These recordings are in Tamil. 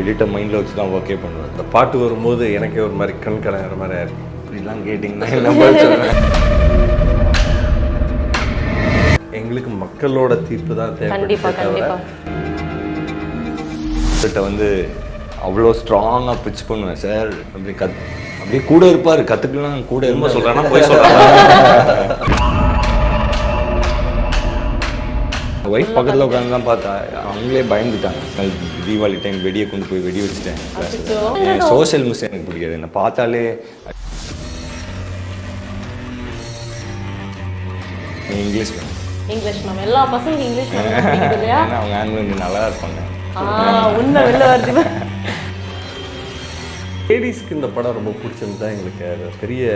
எடிட்டர் மைண்டில் வச்சு தான் ஒர்க்கே பண்ணுவேன். இந்த பாட்டு வரும்போது எனக்கே ஒரு மாதிரி கண் கலங்குற மாதிரி ஆயிருக்கு இப்படிலாம் கேட்டிங்கன்னா என்ன பதில் சொல்றேன் எங்களுக்கு மக்களோட தீர்ப்பு தான் கண்டிப்பா தேவைப்படுது கண்டிப்பா. கிட்ட வந்து அவ்வளோ ஸ்ட்ராங்காக பிச் பண்ணுவேன். சார் அப்படி கத் அப்படியே கூட இருப்பார். கற்றுக்கலாம் கூட இருந்தா சொல்கிறேன்னா போய் சொல்கிறேன் ஒய்ஃப் பக்கத்தில் உட்காந்து தான் பார்த்தா அவங்களே பயந்துட்டாங்க. தீபாவளி டைம் வெடியை கொண்டு போய் வெடி வச்சுட்டேன். சோஷியல் மிஸ் எனக்கு பிடிக்காது. என்னை பார்த்தாலே இங்கிலீஷ் மேம். English ma'am. எல்லா பசங்களுக்கும் இங்கிலீஷ் இல்லையா? அவங்க ஹேண்ட் நல்லா இருப்பாங்க. ஆ உண்மை வெளில வருது. லேடிஸ்க்கு இந்த படம் ரொம்ப பிடிச்சிருந்தா எங்களுக்கு அது பெரிய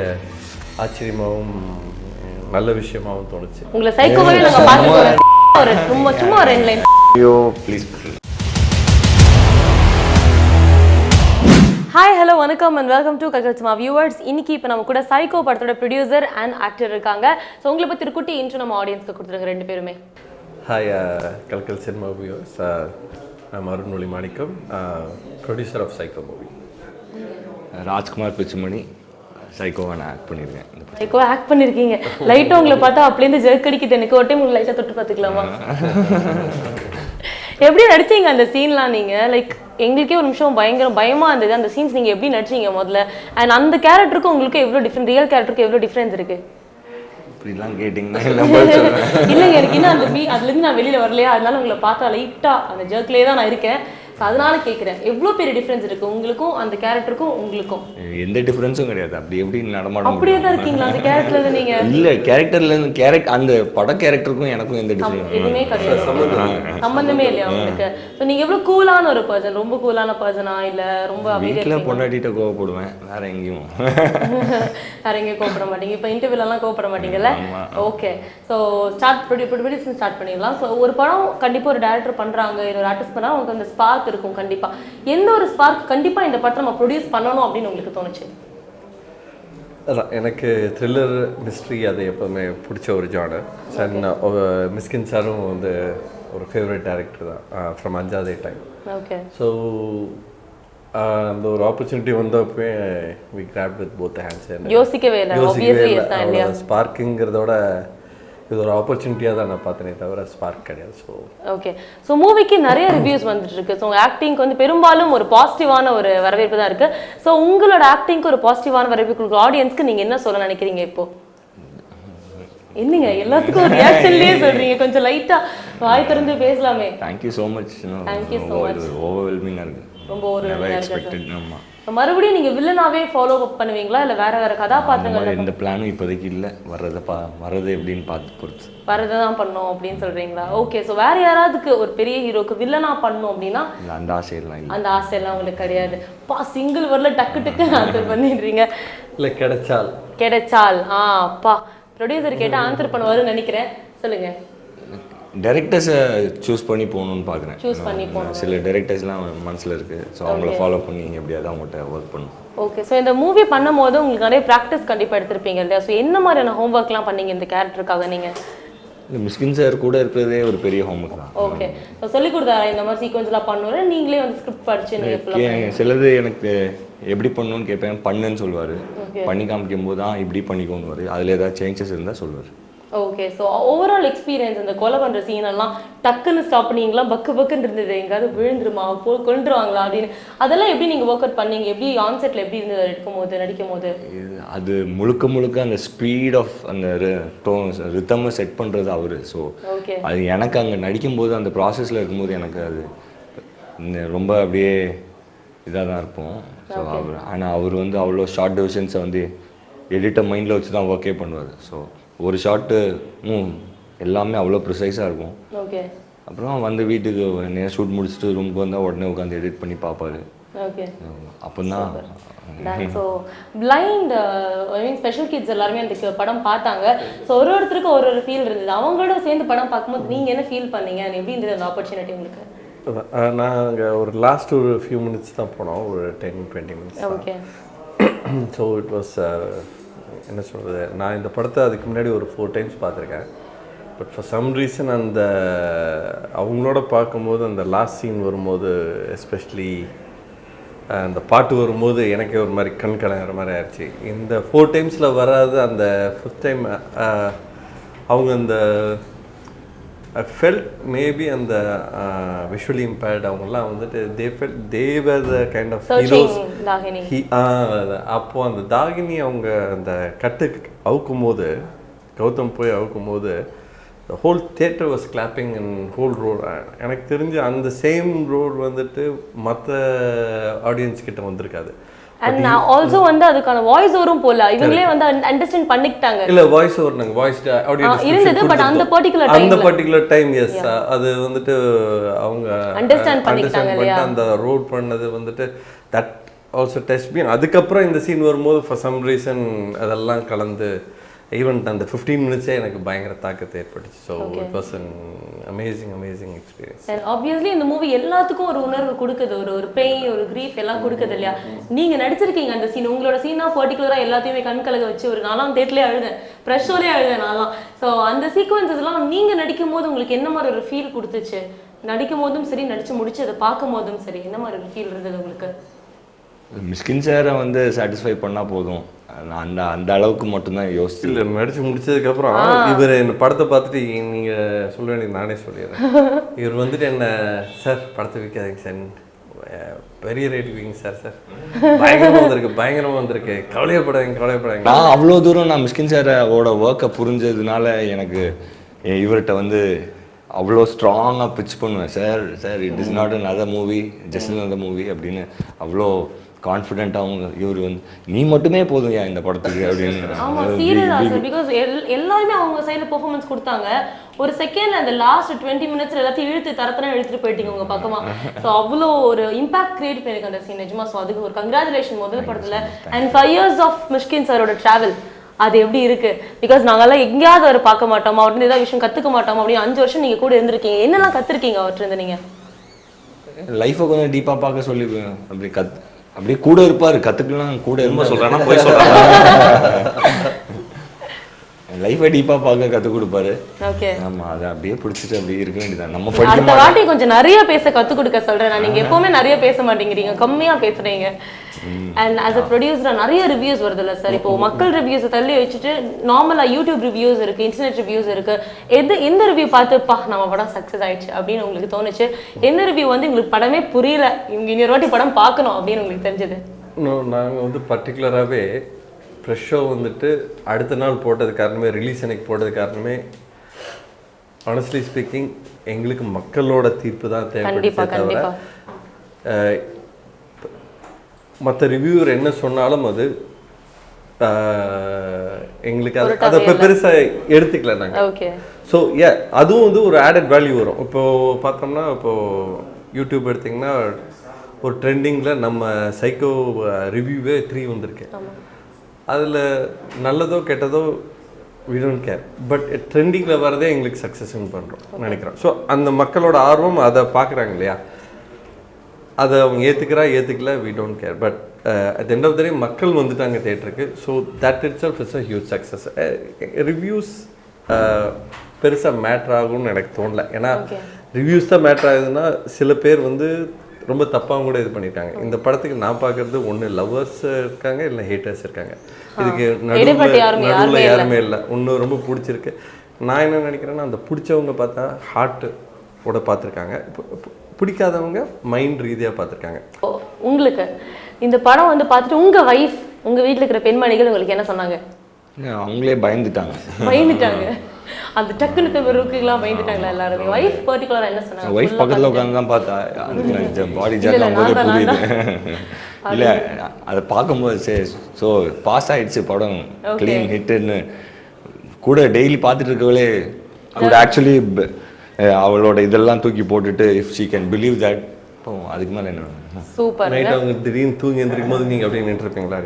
ஆச்சரியமாகவும் நல்ல விஷயமாகவும் தோணுச்சு. உங்களை சைக்கோவே நாங்க பார்த்து ஒரு சும்மா சும்மா ஒரு ரெண்டு லைன் ஐயோ ப்ளீஸ் ஹாய் ஹலோ வணக்கம் அண்ட் வெல்கம் டு கல்கல்ஸ்மா வியூவர்ஸ் இன்னைக்கு இப்போ நம்ம கூட சைக்கோ படத்தோட ப்ரொடியூசர் அண்ட் ஆக்டர் இருக்காங்க. ஸோ உங்களை பற்றி ஒரு குட்டி இன்ட்ரோ நம்ம ஆடியன்ஸ்க்கு கொடுத்துருங்க ரெண்டு பேருமே. Hi கல்கல் cinema views I'm Arunmozhi Manickam producer of Psycho movie Rajkumar Pitchumani. சைக்கோவை நான் ஆக்ட் பண்ணியிருக்கேன் இந்த படம். சைக்கோ ஆக்ட் பண்ணிருக்கீங்க. லைட்டாக உங்களை பார்த்தா அப்படியே ஜெர்க் அடிக்குது. எனக்கு ஒரு டைம் உங்களுக்கு லைட்டாக தொட்டு பார்த்துக்கலாமா? எப்படி நடிச்சீங்க அந்த சீன்லாம் நீங்க? லைக் எங்களுக்கே ஒரு நிமிஷம் பயங்கர பயமா இருந்தது. அந்த சீன்ஸ் நீங்க எப்படி நடிச்சீங்க முதல்ல? அண்ட் அந்த கேரக்டருக்கும் உங்களுக்கு எவ்வளோ டிஃப்ரெண்ட் ரியல் கேரக்டருக்கு எவ்வளோ டிஃப்ரென்ஸ் இருக்கு? இப்படிலாம் கேட்டிங்கன்னா என்ன பதில் சொல்றேன் இல்லைங்க எனக்கு இன்னும் அந்த மீ அதுலேருந்து நான் வெளியில வரலையா? அதனால உங்களை பார்த்தா லைட்டா அந்த ஜர்க்லேயே தான் நான் இருக்கேன். அதனால கேட்குறேன் எவ்வளோ பெரிய டிஃப்ரென்ஸ் இருக்கு? உங்களுக்கும் அந்த கேரக்டருக்கும் உங்களுக்கும். எந்த டிஃபரன்ஸும் கிடையாது. அப்படி எப்படி நடமாட அப்படியே தான் இருக்கீங்களா? அந்த கேரக்டர்ல நீங்க? இல்ல கேரக்டர்ல இருந்து கேரக்ட் அந்த பட கேரக்டருக்கும் எனக்கும் எந்த டிஃபரன்ஸ் எதுவுமே கிடையாது. சம்பந்தமே இல்லையா உங்களுக்கு? ஸோ நீங்க எவ்வளவு கூலான ஒரு பர்சன் ரொம்ப கூலான பர்சனா இல்ல ரொம்ப வீட்டில்? பொண்டாட்டிட்ட கோவப்படுவேன். வேற எங்கேயும். வேற எங்கேயும் கோவப்பட மாட்டீங்க. இப்போ இன்டர்வியூலாம் கோவப்பட மாட்டீங்கல்ல? Okay so start production start பண்ணிடலாம். ஸோ ஒரு படம் கண்டிப்பா ஒரு டேரக்டர் பண்றாங்க. இல்லை ஒரு ஆர்டிஸ்ட் பண்ணா உங்களுக்கு அந்த ஸ்பார்க் இருக்கும் கண்டிப்பா. எந்த ஒரு ஸ்பார்க் கண்டிப்பா இந்த படத்தை நம்ம ப்ரொடியூஸ் பண்ணணும் அப்படின்னு உங்களுக்கு தோணுச்சு? அதான் எனக்கு த்ரில்லர் மிஸ்ட்ரி அது எப்போவுமே பிடிச்ச ஒரு ஜானர் சார் மிஸ்கின் சாரும் வந்து ஒரு ஃபேவரட் டேரக்டர் தான். From Anjathe time okay so அந்த ஒரு opportunity வந்தப்பே we grab with both hands யோசிக்கவே இல்லை. தான் இல்லையா? ஸ்பார்க்குங்கிறதோட இது ஒரு ஆப்பர்ச்சுனிட்டியாக தான் நான் பார்த்தேனே தவிர ஸ்பார்க் கிடையாது. ஸோ ஓகே ஸோ மூவிக்கு நிறைய ரிவ்யூஸ் வந்துட்டு இருக்கு ஸோ ஆக்டிங்க்கு வந்து பெரும்பாலும் ஒரு பாசிட்டிவான ஒரு வரவேற்பு தான் இருக்கு. ஸோ உங்களோட ஆக்டிங்க்கு ஒரு பாசிட்டிவான வரவேற்பு கொடுக்குற ஆடியன்ஸ்க்கு நீங்க என்ன சொல்ல நினைக்கிறீங்க இப்போ? என்னங்க எல்லாத்துக்கும் ஒரு ரியாக்ஷன்லயே சொல்றீங்க. கொஞ்சம் லைட்டா வாய் திறந்து பேசலாமே. Thank you so much Thank you so much. ஓவர்வெல்மிங்காக இருக்கு. ரொம்ப ஒரு எக்ஸ்பெக்டட் ஆமாம் So, மறுபடியும் நீங்க வில்லனாவே ஃபாலோ அப் பண்ணுவீங்களா? இல்ல வேற வேற கதாபாத்திரங்கள் எந்த பிளானும் இப்போதைக்கு இல்லை. வர்றதை பா வர்றது எப்படின்னு பார்த்து பொறுத்து. வரதை தான் பண்ணோம் அப்படின்னு சொல்றீங்களா? ஓகே ஸோ வேற யாராவதுக்கு ஒரு பெரிய ஹீரோக்கு வில்லனா பண்ணணும் அப்படின்னா? அந்த ஆசையெல்லாம் இல்லை. அந்த ஆசையெல்லாம் உங்களுக்கு கிடையாது. பா சிங்கிள் வரல டக்கு டக்கு ஆன்சர் பண்ணிடுறீங்க. இல்லை கிடைச்சால். கிடைச்சால். ஆ அப்பா ப்ரொடியூசர் கேட்டு ஆன்சர் பண்ணுவாருன்னு நினைக்கிறேன். சொல்லுங்க. டேரக்டர்ஸை சூஸ் பண்ணி போகணும்னு பார்க்குறேன். சூஸ் பண்ணி போகணும். சில டேரக்டர்ஸ்லாம் மனசில் இருக்குது ஸோ அவங்கள ஃபாலோ பண்ணி எப்படியாவது அவங்கள்ட்ட ஒர்க் பண்ணணும். ஓகே ஸோ இந்த மூவி பண்ணும்போது உங்களுக்கு நிறைய ப்ராக்டிஸ் கண்டிப்பா எடுத்திருப்பீங்க இல்லையா? ஸோ என்ன மாதிரியான ஹோம்ஒர்க்லாம் பண்ணீங்க இந்த கேரக்டருக்காக நீங்க? இந்த மிஸ்கின் சார் கூட இருக்கிறதே ஒரு பெரிய ஹோம்ஒர்க் தான். ஓகே ஸோ சொல்லி கொடுத்தாரா? இந்த மாதிரி சீக்வன்ஸ்லாம் பண்ணணும் நீங்களே வந்து ஸ்கிரிப்ட் படிச்சு நீங்க ஃபுல்லாக கே- சிலது எனக்கு எப்படி பண்ணணும்னு கேட்பேன் பண்ணுன்னு சொல்லுவார். பண்ணி காமிக்கும் போது தான் இப்படி பண்ணிக்கோன்னு அதில் ஏதாவது சேஞ்சஸ் இருந்தால் சொல்லுவார். ஓகே ஸோ ஓவரால் எக்ஸ்பீரியன்ஸ் இந்த கொலை பண்ற சீன் எல்லாம் டக்குன்னு ஸ்டாப் பண்ணீங்களா? பக்கு பக்குன்னு இருந்தது. எங்காவது விழுந்துருமா? போ கொண்டுருவாங்களா அப்படின்னு. அதெல்லாம் எப்படி நீங்க ஒர்க் அவுட் பண்ணீங்க? எப்படி ஆன்செட்ல எப்படி இருந்தது? எடுக்கும் போது நடிக்கும் போது அது முழுக்க முழுக்க அந்த ஸ்பீட் ஆஃப் அந்த ரித்தமை செட் பண்ணுறது அவர். ஸோ அது எனக்கு அங்கே நடிக்கும்போது அந்த ப்ராசஸில் இருக்கும்போது எனக்கு அது ரொம்ப அப்படியே இதாக தான் இருப்போம் ஸோ அவர் ஆனால் அவர் வந்து அவ்வளோ ஷார்ட் டிவிஷன்ஸை வந்து எடிட்டர் மைண்டில் வச்சு தான் ஒர்க்கே பண்ணுவார். ஸோ ஒரு ஷார்ட்டு ம் எல்லாமே அவ்வளோ ப்ரிசைஸாக இருக்கும். ஓகே அப்புறம் வந்து வீட்டுக்கு நேரம் ஷூட் முடிச்சுட்டு ரூமுக்கு வந்தால் உடனே உட்காந்து எடிட் பண்ணி பார்ப்பாரு ஓகே அப்போ தான் so blind I mean special kids எல்லாருமே அந்த படம் பார்த்தாங்க. ஸோ ஒரு ஒருத்தருக்கும் ஒரு ஒரு ஃபீல் இருந்தது. அவங்களோட சேர்ந்து படம் பார்க்கும்போது நீங்க என்ன ஃபீல் பண்ணீங்க? எப்படி இருந்தது அந்த ஆப்பர்ச்சுனிட்டி உங்களுக்கு? நாங்கள் ஒரு லாஸ்ட் ஒரு ஃபியூ மினிட்ஸ் தான் போனோம். ஒரு ten twenty minutes okay so it was என்ன சொல்கிறது நான் இந்த படத்தை அதுக்கு முன்னாடி ஒரு ஃபோர் டைம்ஸ் பார்த்துருக்கேன். பட் ஃபார் சம் ரீசன் அந்த அவங்களோட பார்க்கும்போது அந்த லாஸ்ட் சீன் வரும்போது எஸ்பெஷலி அந்த பாட்டு வரும்போது எனக்கே ஒரு மாதிரி கண் கலங்குற மாதிரி ஆயிடுச்சு. இந்த ஃபோர் டைம்ஸில் வராது அந்த ஃபிஃப்த் டைம் அவங்க அந்த ஃபெல்ட் மேபி அந்த விஷுவலி இம்பேர்ட் அவங்கெல்லாம் வந்துட்டு they felt they were the kind of heroes he uh அப்போ அந்த தாகினி அவங்க அந்த கட்டுக்கு அவுக்கும் போது கௌதம் போய் அவுக்கும் போது the whole theatre was clapping and whole road எனக்கு தெரிஞ்சு அந்த சேம் ரோட் வந்துட்டு மற்ற ஆடியன்ஸ் கிட்ட வந்திருக்காது. அண்ட் நான் ஆல்சோ வந்து அதுக்கான வாய்ஸ் ஓவரும் போல இவங்களே வந்து அண்டர்ஸ்டாண்ட் பண்ணிக்கிட்டாங்க. இல்ல வாய்ஸ் ஓவர் நாங்க வாய்ஸ் ஆ, இருந்தது, but அந்த particular அந்த timeல. பர்டிகுலர் டைம் எஸ் அது வந்துட்டு அவங்க Understand பண்ணிக்கிட்டாங்க understand பண்ணிட்டு அந்த ரோட் பண்ணது வந்துட்டு தட் ஆல்சோ டெஸ்ட் மீன் அதுக்கப்புறம் இந்த சீன் வரும்போது ஃபார் சம் ரீசன் அதெல்லாம் கலந்து ஈவன் அந்த ஃபிஃப்டீன் மினிட்ஸே எனக்கு பயங்கர தாக்கத்தை ஏற்பட்டுச்சு so it was an amazing amazing experience and obviously இந்த மூவி எல்லாத்துக்கும் ஒரு உணர்வு கொடுக்குது. ஒரு ஒரு பெயின் ஒரு கிரீஃப் எல்லாம் கொடுக்குது இல்லையா? நீங்க நடிச்சிருக்கீங்க அந்த சீன் உங்களோட சீனா பர்டிகுலரா எல்லாத்தையுமே கண் கலக வச்சு ஒரு நாலாம் தேட்டர்லேயே அழுதேன். ப்ரெஷோலே அழுதேன் நான்லாம். ஸோ அந்த சீக்வன்சஸ் எல்லாம் நீங்க நடிக்கும் போது உங்களுக்கு என்ன மாதிரி ஒரு ஃபீல் கொடுத்துச்சு? நடிக்கும் போதும் சரி நடிச்சு முடிச்சு அதை பார்க்கும் போதும் சரி என்ன மாதிரி ஒரு ஃபீல் இருந்தது உங்களுக்கு? மிஸ்கின் சாரை வந்து சாட்டிஸ்ஃபை பண்ணால் போதும். நான் அந்த அந்த அளவுக்கு மட்டும்தான் யோசிச்சு இல்லை நடிச்சு முடிச்சதுக்கப்புறம் இவர் இந்த படத்தை பார்த்துட்டு நீங்க சொல்ல வேண்டியது நானே சொல்லிடுறேன். இவர் வந்துட்டு என்ன சார் படத்தை விற்காதீங்க சார். பெரிய ரேட் விங்க சார் சார். பயங்கரமா வந்திருக்கு பயங்கரமா வந்திருக்கு. கவலையப்படாதீங்க கவலையப்படாதீங்க. நான் அவ்வளோ தூரம் நான் மிஸ்கின் சாரோட ஒர்க்கை புரிஞ்சதுனால எனக்கு இவர்கிட்ட வந்து அவ்வளோ ஸ்ட்ராங்காக பிச் பண்ணுவேன். Sir sir it is not an other movie just another movie அப்படின்னு அவ்வளோ கான்ஃபிடென்ட்டாகவும் இவர் வந்து நீ மட்டுமே போதும் ஏன் இந்த படத்துக்கு? ஆமா அப்படின்னு சீரியஸா சார் பிகாஸ் எல்லாருமே அவங்க சைடுல பெர்ஃபார்மன்ஸ் கொடுத்தாங்க. ஒரு செகண்ட்ல அந்த லாஸ்ட் டுவெண்ட்டி மினிட்ஸ் எல்லாத்தையும் இழுத்து தரத்தன இழுத்துட்டு போயிட்டீங்க உங்க பக்கமா. ஸோ அவ்வளோ ஒரு இம்பாக்ட் கிரியேட் பண்ணிருக்கு அந்த சீன் நிஜமா ஸோ அதுக்கு ஒரு கங்க்ராச்சுலேஷன் முதல் படத்துல. And five years of Mysskin சாரோட டிராவல் அது எப்படி இருக்கு? பிகாஸ் நாங்கெல்லாம் எங்கேயாவது அவர் பார்க்க மாட்டோம்? அவர்கிட்ட ஏதாவது விஷயம் கத்துக்க மாட்டோம்? அப்படின்னு அஞ்சு வருஷம் நீங்க கூட இருந்திருக்கீங்க. என்னெல்லாம் கத்துருக்கீங்க அவர்கிட்ட இருந்து நீங்க? லைஃப்பை கொஞ்சம் டீப்பாக பார்க்க சொல்லி அப்படி கத் அப்படியே கூட இருப்பார் கற்றுக்கலாம் கூட இருந்தா சொல்றேன்னா போய் சொல்றேன்? லைஃபை டீப்பாக பார்க்க கற்றுக் கொடுப்பாரு. ஓகே ஆமா அதை அப்படியே பிடிச்சிட்டு அப்படியே இருக்க வேண்டியதான் நம்ம அடுத்த படிக்க வாட்டி கொஞ்சம் நிறைய பேச கத்து கொடுக்க சொல்றேன் நான். நீங்க எப்பவுமே நிறைய பேச மாட்டேங்கிறீங்க கம்மியா பேசுறீங்க. அண்ட் as a ப்ரொடியூசரா நிறைய ரிவ்யூஸ் வருது இல்ல சார் இப்போ மக்கள் ரிவ்யூஸ் தள்ளி வச்சுட்டு நார்மலா யூடியூப் ரிவ்யூஸ் இருக்கு இன்டர்நெட் ரிவ்யூஸ் இருக்கு. எது எந்த ரிவ்யூ பார்த்துப்பா நம்ம படம் சக்ஸஸ் ஆயிடுச்சு அப்படின்னு உங்களுக்கு தோணுச்சு. எந்த ரிவ்யூ வந்து உங்களுக்கு படமே புரியல. இவங்க இன்னொரு வாட்டி படம் பார்க்கணும் அப்படின்னு உங்களுக்கு தெரிஞ்சது? நாங்கள் வந்து பர்டிகுலராகவே ஃப்ரெஷ் ஷோ வந்துட்டு அடுத்த நாள் போட்டது காரணமே ரிலீஸ் அன்னைக்கு போட்டது காரணமே ஆனஸ்ட்லி ஸ்பீக்கிங் எங்களுக்கு மக்களோட தீர்ப்பு தான் தேவைப்படுச்சே தவிர. மற்ற ரிவ்யூவர் என்ன சொன்னாலும் அது எங்களுக்கு அது அதை இப்போ பெருசாக எடுத்துக்கல நாங்கள் ஓகே ஸோ ஏ அதுவும் வந்து ஒரு ஆடட் வேல்யூ வரும். இப்போ பார்த்தோம்னா இப்போ யூடியூப் எடுத்திங்கன்னா ஒரு ட்ரெண்டிங்கில் நம்ம சைக்கோ ரிவ்யூவே த்ரீ வந்திருக்கு. அதில் நல்லதோ கெட்டதோ we don't கேர் பட் ட்ரெண்டிங்கில் வரதே எங்களுக்கு சக்ஸஸ்ன்னு பண்ணுறோம் நினைக்கிறோம். ஸோ அந்த மக்களோட ஆர்வம் அதை பார்க்குறாங்க இல்லையா? அதை அவங்க ஏற்றுக்கிறா ஏற்றுக்கல we don't care but at end of the day மக்கள் வந்துட்டாங்க தேட்டருக்கு so that itself is a huge success reviews பெருசாக மேட்ரு ஆகும்னு எனக்கு தோணல. ஏன்னா. ரிவ்யூஸ் தான் மேட்ரு ஆகுதுன்னா சில பேர் வந்து ரொம்ப தப்பாக கூட இது பண்ணிட்டாங்க. இந்த படத்துக்கு நான் பார்க்கறது ஒன்று லவ்வர்ஸ் இருக்காங்க இல்லை ஹேட்டர்ஸ் இருக்காங்க. இதுக்கு நடுவில் யாருமே- யாருமே நடுவில் இல்ல. யாருமே இல்லை. ஒன்று ரொம்ப பிடிச்சிருக்கு. நான் என்ன நினைக்கிறேன்னா அந்த பிடிச்சவங்க பார்த்தா ஹார்ட் ஓட பார்த்துருக்காங்க. பிடிக்காதவங்க மைண்ட் ரீதியாக பார்த்துருக்காங்க. உங்களுக்கு? இந்த படம் வந்து பார்த்துட்டு உங்க வைஃப் உங்க வீட்ல இருக்கிற பெண்மணிகள் உங்களுக்கு என்ன சொன்னாங்க? அவங்களே பயந்துட்டாங்க. பயந்துட்டாங்க. அந்த டக்குனு பெருக்குலாம் பயந்துட்டாங்களா எல்லாருமே. வைஃப் பர்டிகுலரா என்ன சொன்னாங்க? ஒய்ஃப் பக்கத்துல உட்காந்து தான் பார்த்தா அதுக்கு பாடி ஜாக் போது நான் தான், புரியுது. இல்ல அதை பார்க்கும்போது சரி ஸோ பாஸ் ஆயிடுச்சு படம். க்ளீன் ஹிட்டுன்னு கூட டெய்லி பார்த்துட்டு இருக்கவளே கூட ஆக்சுவலி அவளோட இதெல்லாம் தூக்கி போட்டுட்டு if she can believe that அதுக்கு மேல என்ன? சூப்பர் நைட் அவங்க திடீர்னு தூங்கி எந்திரிக்கும் போது நீங்கள் அப்படியே நின்றுருப்பீங்களா?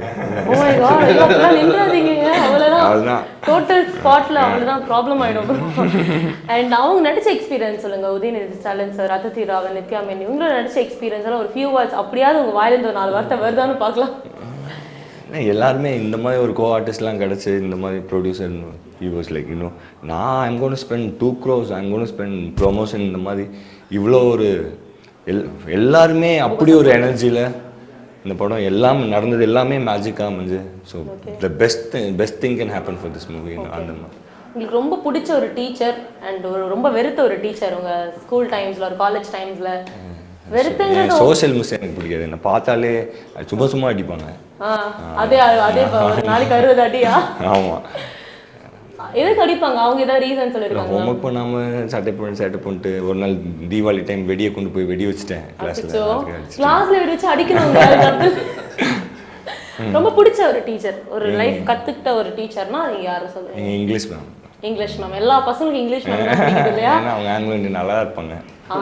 ஓ மை காட் ஐயோ அப்பலாம் நின்றாதீங்க. அவ்வளவுதான் அதுதான். டோட்டல் ஸ்பாட்ல அவ்வளவுதான் ப்ராப்ளம் ஆயிடும். அண்ட் அவங்க நடிச்ச எக்ஸ்பீரியன்ஸ் சொல்லுங்க. உதயநிதி ஸ்டாலின் சார் ரத்தத்தி ராவன் நித்யா மேனி இவங்களோட நடிச்ச எக்ஸ்பீரியன்ஸ் எல்லாம் ஒரு ஃபியூ வேர்ட்ஸ் அப்படியாவது உங்க வாயில இருந்து ஒரு நாலு வார்த்தை வருதான்னு பார்க்கலாம். எல்லாருமே இந்த மாதிரி ஒரு கோ ஆர்டிஸ்ட்லாம் கிடச்சி இந்த மாதிரி ப்ரொடியூசர் யூ வாஸ் லைக் இன்னும் நான் I'm gonna spend to gross I'm gonna spend promotion இந்த மாதிரி இவ்வளோ ஒரு எல் எல்லாருமே அப்படி ஒரு எனர்ஜியில் இந்த படம் எல்லாம் நடந்தது எல்லாமே மேஜிக்காக அமைஞ்சு. So the best best thing can happen for this movie அந்த மாதிரி உங்களுக்கு ரொம்ப பிடிச்ச ஒரு டீச்சர் அண்ட் ஒரு ரொம்ப வெறுத்த ஒரு டீச்சர் உங்க ஸ்கூல் டைம்ஸ்ல ஒரு காலேஜ் டைம்ஸ்ல வெறுத்துங்கிறது சோஷியல் மிஸ் எனக்கு பிடிக்காது. என்னை பார்த்தாலே சும்மா சும்மா அடிப்பாங்க. அதே அதே நாளைக்கு அறுபது அடியா? ஆமாம் எதுக்கு அடிப்பாங்க? அவங்க ஏதாவது ரீசன் சொல்லிருக்காங்க ஹோம்ஒர்க் பண்ணாமல் சட்டை பண்ணி சட்டை பண்ணிட்டு ஒரு நாள் தீபாவளி டைம் வெடியை கொண்டு போய் வெடி வச்சுட்டேன் கிளாஸில் கிளாஸ்ல வச்சு அடிக்கணுங்க அதுக்கு ரொம்ப பிடிச்ச ஒரு டீச்சர் ஒரு லைஃப் கத்துக்கிட்ட ஒரு டீச்சர்னா நீங்க யாரை சொல்லுவீங்க எங்கள் இங்கிலீஷ் மேம் இங்கிலீஷ் மேம் எல்லா பசங்களுக்கும் இங்கிலீஷ் மேம் இல்லையா? அவங்க ஆங்கிலம் இந்தியன் நல்லா இருப்பாங்க. ஆ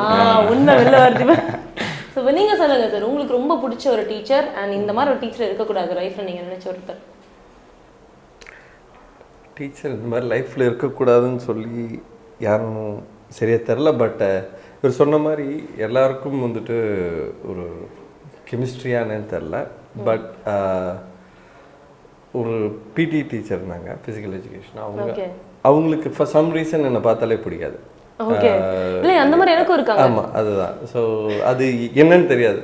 உண்மை வெளில வருது ஸோ இப்போ நீங்க சொல்லுங்க சார் உங்களுக்கு ரொம்ப பிடிச்ச ஒரு டீச்சர் அண்ட் இந்த மாதிரி ஒரு டீச்சர் இருக்கக்கூடாது லைஃப்ல நீங்க நினைச்ச ஒருத்தர். டீச்சர் இந்த மாதிரி லைஃப்பில் இருக்கக்கூடாதுன்னு சொல்லி யாரும் சரியாக தெரில பட் இவர் சொன்ன மாதிரி எல்லாருக்கும் வந்துட்டு ஒரு கெமிஸ்ட்ரியானு தெரில. பட் ஒரு பிடி டீச்சர் இருந்தாங்க ஃபிசிக்கல் எஜுகேஷன் அவங்க. அவங்களுக்கு ஃபார் சம் ரீசன் என்னை பார்த்தாலே பிடிக்காது. ஆமாம் அதுதான். ஸோ அது என்னன்னு தெரியாது.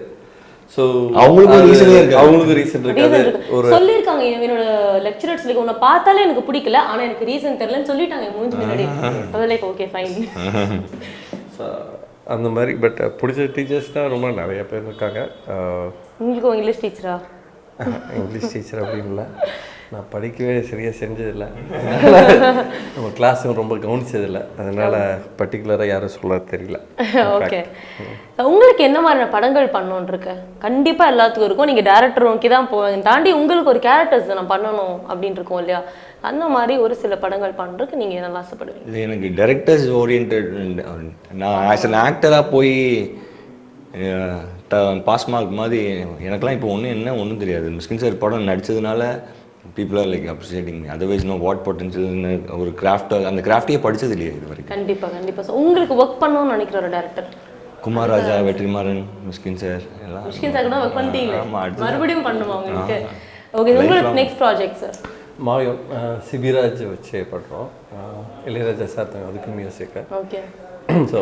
ஸோ அவங்களுக்கும் அது- reason இருக்காது. அவங்களுக்கும் ரீசன் இருக்காது. ரீசன் இருக்கு ஒரு சொல்லியிருக்காங்க என் என்னோட லெக்சரர்ஸ் லைக் உன்னை பார்த்தாலே எனக்கு பிடிக்கல ஆனா எனக்கு ரீசன் தெரியலன்னு சொல்லிட்டாங்க மூஞ்சி முன்னாடி அது லைக் ஓகே ஃபைன் அந்த மாதிரி பட் பிடிச்ச டீச்சர்ஸ்னால் ரொம்ப நிறைய பேர் இருக்காங்க. அஹ், உங்களுக்கு இங்கிலீஷ் டீச்சரா இங்கிலீஷ் டீச்சர் அப்படின்னு இல்லை நான் படிக்கவே சரியாக செஞ்சதில்லை. நம்ம கிளாஸும் ரொம்ப கவனிச்சதில்லை. அதனால பர்டிகுலராக யாரும் சொல்ல தெரியல. ஓகே உங்களுக்கு என்ன மாதிரியான படங்கள் பண்ணணும்னு இருக்கு? கண்டிப்பா எல்லாத்துக்கும் இருக்கும். நீங்க டேரக்டர் நோக்கி தான் போவீங்க தாண்டி உங்களுக்கு ஒரு கேரக்டர்ஸ் நான் பண்ணணும் அப்படின்னு இருக்கும் இல்லையா? அந்த மாதிரி ஒரு சில படங்கள் பண்றதுக்கு நீங்க நல்லா ஆசைப்படுவீங்க? இது எனக்கு டைரக்டர்ஸ் ஓரியன்ட் நான் ஆஸ் அன் ஆக்டராக போய் பாஸ் மார்க் மாதிரி எனக்கெல்லாம் இப்போ ஒன்றும் என்ன ஒன்றும் தெரியாது. மிஸ்கின் சார் படம் நடிச்சதுனால people are like appreciating otherwise no what பொட்டன்ஷியல்னு ஒரு கிராஃப்ட் அந்த கிராஃப்டே படிச்சது இல்லையே இது வரைக்கும். கண்டிப்பா கண்டிப்பா. So, உங்களுக்கு ஒர்க் பண்ணணும்னு நினைக்கிற ஒரு டேரக்டர் குமார் ராஜா வெற்றிமாறன் மிஸ்கின் சார் எல்லாம் முஷ்கின் சார் கூட ஒர்க் பண்ணிட்டீங்க. மறுபடியும் பண்ணுமா உங்களுக்கு? ஓகே உங்களுக்கு next project sir uh, Sibiraj வச்சு பண்ணுறோம் இளையராஜா சார் தான் அதுக்கு மியூசிக்கு ஓகே ஸோ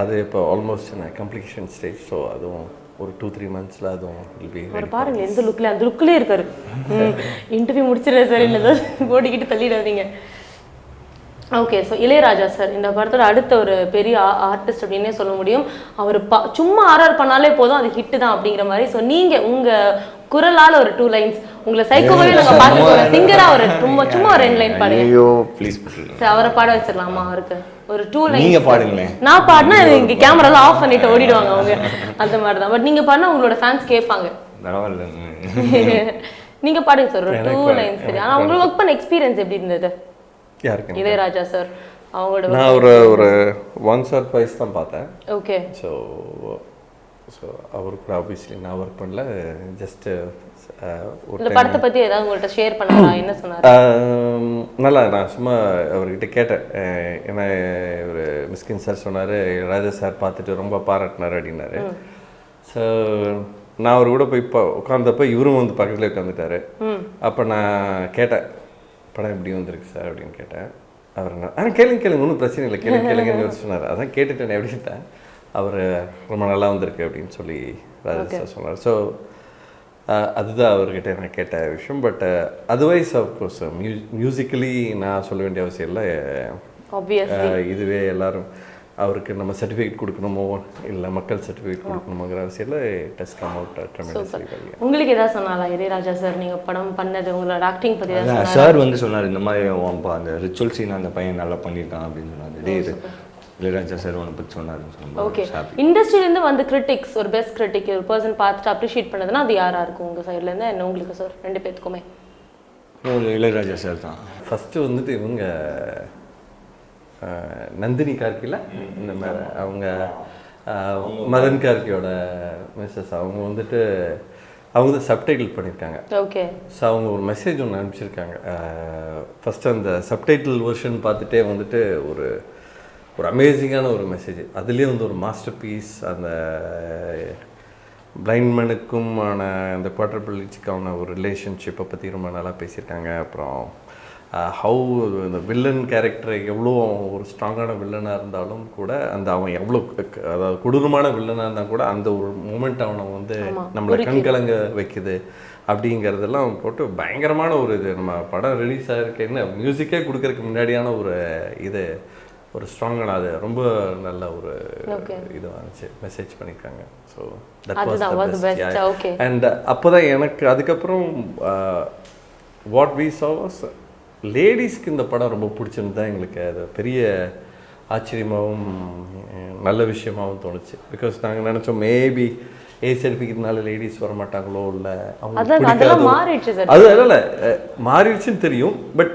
அது இப்போ ஆல்மோஸ்ட் நான் கம்ப்ளீஷன் ஸ்டேஜ் ஸோ அதுவும் ஒரு டூ த்ரீ மந்த்ஸில் அதுவும் அவர் பாருங்க எந்த லுக்ல அந்த லுக்லயே இருக்காரு. இன்டர்வியூ முடிச்சிடுறேன் சார் இல்லை ஓடிக்கிட்டு தள்ளிடாதீங்க. ஓகே ஸோ இளையராஜா சார் இந்த படத்தோட அடுத்த ஒரு பெரிய ஆர்டிஸ்ட் அப்படின்னே சொல்ல முடியும். அவர் ப சும்மா ஆர்ஆர் பண்ணாலே போதும் அது ஹிட் தான் அப்படிங்கிற மாதிரி. ஸோ நீங்க உங்க குரலால ஒரு டூ லைன்ஸ் உங்களை சைக்கோவே நாங்க பார்த்துருக்கோம் சிங்கரா ஒரு சும்மா சும்மா ஒரு ரெண்டு லைன் பாடுங்க. ஐயோ ப்ளீஸ் சரி, அவரை பாட வச்சிடலாமா அவருக்கு? ஒரு டூ லைன் நீங்க பாடுங்களேன். நான் பாடினா இங்க கேமராலாம் ஆஃப் பண்ணிட்டு ஓடிடுவாங்க அவங்க. அந்த மாதிரி தான் பட் நீங்க பாடினா உங்களோட ஃபேன்ஸ் கேட்பாங்க. பரவாயில்ல நீங்க பாடுங்க சார் ஒரு டூ லைன்ஸ் சரி ஆனா உங்களுக்கு ஒர்க் பண்ண எக்ஸ்பீரியன்ஸ் எப்படி இருந்தது? யாருக்கு இளையராஜா சார் அவங்களோட நான் ஒரு ஒரு ஒன்ஸ் ஆர் ட்வைஸ் தான் பார்த்தேன். ஓகே ஸோ ஸோ அவர் கூட ஆப்வியஸ்லி நான் ஒர்க் பண்ணல. ஜஸ்ட் ஒரு படத்தை பத்தி ஏதாவது உங்கள்ட்ட ஷேர் பண்ணலாம் என்ன சொன்னாரு? நல்லா நான் சும்மா அவர்கிட்ட கேட்டேன். ஏன்னா இவர் மிஸ்கின் சார் சொன்னார் ராஜா சார் பார்த்துட்டு ரொம்ப பாராட்டினார் அப்படின்னாரு. ஸோ நான் அவர் கூட போய் இப்போ உட்காந்தப்ப இவரும் வந்து பக்கத்தில் உட்காந்துட்டாரு அப்போ நான் கேட்டேன் படம் எப்படி வந்திருக்கு சார் அப்படின்னு கேட்டேன். அவர் என்ன- ஆ கேளுங்க கேளுங்க ஒன்றும் பிரச்சனை இல்லை. கேளுங்க கேளுங்கன்னு சொன்னார். அதான் கேட்டுட்டேன் எப்படின்ட்டேன் அவர் ரொம்ப நல்லா வந்திருக்கு அப்படின்னு சொல்லி ராஜா சார் சொன்னார். ஸோ அதுதான் அவர்கிட்ட நான் கேட்ட விஷயம். But otherwise of course mu musically நான் சொல்ல வேண்டிய அவசியம் இல்லை. இதுவே எல்லாரும் அவருக்கு நம்ம சர்டிஃபிகேட் கொடுக்கணுமோ இல்லை மக்கள் சர்டிஃபிகேட் கொடுக்கணுமோங்கிற அவசியம் இல்லை. டெஸ்ட் கம் அவுட் உங்களுக்கு ஏதாவது சொன்னாலா? இளையராஜா சார் நீங்க படம் பண்ணது உங்களோட ஆக்டிங் அதான் சார் வந்து சொன்னார் இந்த மாதிரி அந்த ரிச்சுவல் சீன் அந்த பையன் நல்லா பண்ணியிருக்கான் அப்படின்னு சொன்னார். டே இது இளையராஜா சார் உன்னை பற்றி சொன்னார் ஓகே இண்டஸ்ட்ரியில இருந்து வந்து கிரிட்டிக்ஸ் ஒரு பெஸ்ட் கிரிட்டிக் ஒரு பர்சன் பார்த்துட்டு அப்ரிஷியேட் பண்ணதுன்னா அது யாரா இருக்கும் உங்க சைடுல இருந்து என்ன உங்களுக்கு சார் ரெண்டு பேத்துக்குமே இளையராஜா சார் தான் ஃபஸ்ட்டு வந்துட்டு இவங்க நந்தினி கார்கில இந்த மாதிரி அவங்க மதன் கார்கியோட மிஸ்ஸஸ் அவங்க வந்துட்டு அவங்க வந்து சப்டைட்டில் பண்ணியிருக்காங்க ஓகே ஸோ அவங்க ஒரு மெசேஜ் ஒன்று அனுப்பிச்சிருக்காங்க ஃபஸ்ட்டு அந்த சப்டைட்டில் வெர்ஷன் பார்த்துட்டே வந்துட்டு ஒரு ஒரு அமேசிங்கான ஒரு மெசேஜ் அதுலேயே வந்து ஒரு மாஸ்டர் பீஸ் அந்த பிளைண்ட்மேனுக்கும் ஆன அந்த குவாட்டர் பிள்ளைச்சிக்கான ஒரு ரிலேஷன்ஷிப்பை பற்றி ரொம்ப நல்லா பேசியிருக்காங்க. அப்புறம் ஹவு இந்த வில்லன் கேரக்டர் எவ்வளோ ஒரு ஸ்ட்ராங்கான வில்லனாக இருந்தாலும் கூட அந்த அவன் எவ்வளோ அதாவது கொடூரமான வில்லனாக இருந்தால் கூட அந்த ஒரு மூமெண்ட் அவனை வந்து நம்மளை கண்கலங்க வைக்குது. அப்படிங்கிறதெல்லாம் போட்டு பயங்கரமான ஒரு இது. நம்ம படம் ரிலீஸ் ஆகிருக்கு என்ன மியூசிக்கே கொடுக்கறதுக்கு முன்னாடியான ஒரு இது. ஒரு ஸ்ட்ராங்கான அது ரொம்ப நல்ல ஒரு Okay. இது வந்துச்சு. மெசேஜ் பண்ணியிருக்காங்க ஸோ best. Okay. அண்ட் அப்போ தான் எனக்கு அதுக்கப்புறம் வாட் வி சாஸ் லேடிஸ்க்கு இந்த படம் ரொம்ப பிடிச்சிருந்து தான் எங்களுக்கு அது பெரிய ஆச்சரியமாகவும் நல்ல விஷயமாகவும் தோணுச்சு. பிகாஸ் நாங்கள் நினச்சோம் மேபி ஏஜ் சர்டிஃபிகேட்னால லேடிஸ் வர மாட்டாங்களோ இல்லை சார். அது இல்லை மாறிடுச்சுன்னு தெரியும். பட்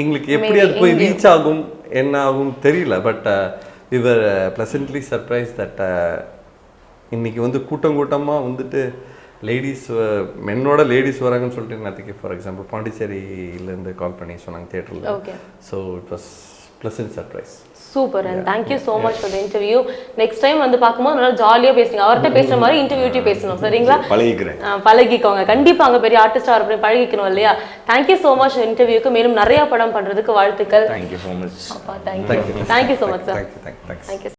எங்களுக்கு எப்படி அது போய் ரீச் ஆகும்? என்ன ஆகும் தெரியல பட் இவர் ப்ளசன்ட்லி சர்ப்ரைஸ் தட் இன்னைக்கு வந்து கூட்டம் கூட்டமாக வந்துட்டு லேடிஸ் மென்னோட லேடிஸ் வராங்கன்னு சொல்லிட்டு நேற்றுக்கு ஃபார் எக்ஸாம்பிள் பாண்டிச்சேரியிலேருந்து கால் பண்ணி சொன்னாங்க தேட்டரில் so it was pleasant surprise super and thank you so much for interview next time வந்து பார்க்கும்போது நல்லா ஜாலியாக பேசுங்க. அவர்கிட்ட பேசுற மாதிரி இன்டர்வியூட்டையும் பேசணும் சரிங்களா? பழகிக்கிறேன். பழகிக்கோங்க. கண்டிப்பா அங்க பெரிய ஆர்டிஸ்டா இருப்பேன் பழகிக்கணும் இல்லையா? தேங்க்யூ ஸோ மச் இன்டர்வியூக்கு மேலும் நிறைய படம் பண்றதுக்கு வாழ்த்துக்கள். Thank you so much thank you thank you so much sir thank you